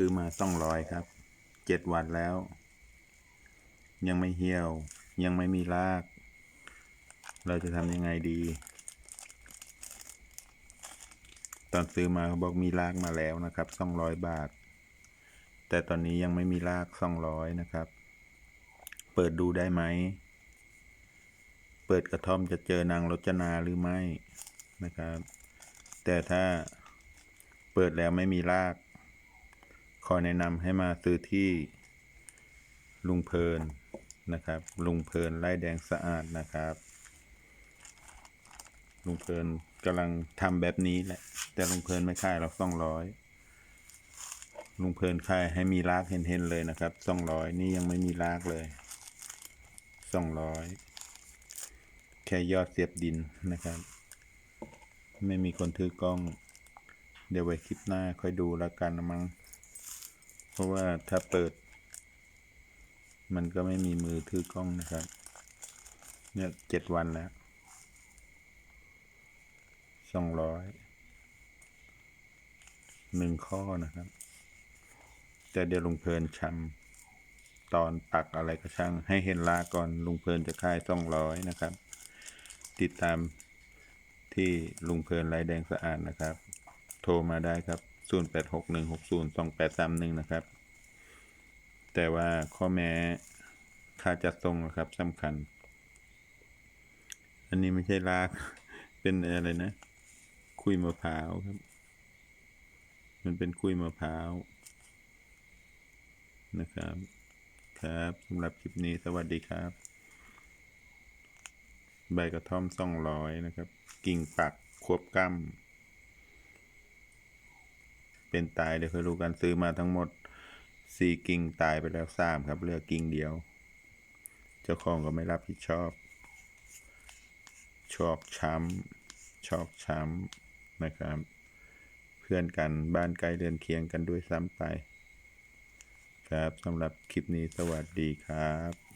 ซื้อมาต้องร้อยครับ เจ็ดวันแล้ว ยังไม่เหี่ยว ยังไม่มีราก เราจะทำยังไงดี ตอนซื้อมาเขาบอกมีรากมาแล้วนะครับสองร้อยบาท แต่ตอนนี้ยังไม่มีรากสองร้อยนะครับ เปิดดูได้ไหม เปิดกระท่อมจะเจอนางรจนาหรือไม่นะครับ แต่ถ้าเปิดแล้วไม่มีราก ขอแนะนำให้มาซื้อที่ลุงเพลินนะครับ ลุงเพลินไร่แดงสะอาดนะครับ ลุงเพลินกำลังทำแบบนี้แหละ แต่ลุงเพลินไม่ค่ายเราสองร้อยลุงเพลินค่ายให้มีรากเห็นๆเลยนะครับสองร้อยนี่ยังไม่มีรากเลยสองร้อยแค่ยอดเสียบดินนะครับ ไม่มีคนถือกล้อง เดี๋ยวไว้คลิปหน้าค่อยดูแล้วกันนะมั้ง ราะว่าถ้าเปิด มันก็ไม่มีมือถือกล้องนะครับ เนี่ยเจ็ดวันแล้วสองร้อยหนึ่งข้อนะครับ แต่เดี๋ยวลุงเพลินชำตอนปักอะไรก็ช่าง ให้เห็นลาก่อนลุงเพลินจะค่ายสองร้อยนะครับ ติดตามที่ลุงเพลินไรแดงสะอาดนะครับ โทรมาได้ครับ 0861602831 นะครับ แต่ว่าข้อแม้ค่าจัดส่งนะครับสำคัญ อันนี้ไม่ใช่ลาก เป็นอะไรนะ คุยมะพร้าวครับ มันเป็นคุยมะพร้าวนะครับ ครับสำหรับคลิปนี้สวัสดีครับ ใบกระท่อมสองร้อยนะครับ กิ่งปักควบกล้ำ เป็นตายเดี๋ยวเคยรู้กันซื้อมาทั้งหมดสี่กิ่งตายไปแล้วสามครับเหลือกกิ่งเดียว เจ้าของก็ไม่รับผิดชอบ ชอกช้ำชอกช้ำนะครับ เพื่อนกันบ้านใกล้เรือนเคียงกันด้วยซ้ำไป ครับสำหรับคลิปนี้สวัสดีครับ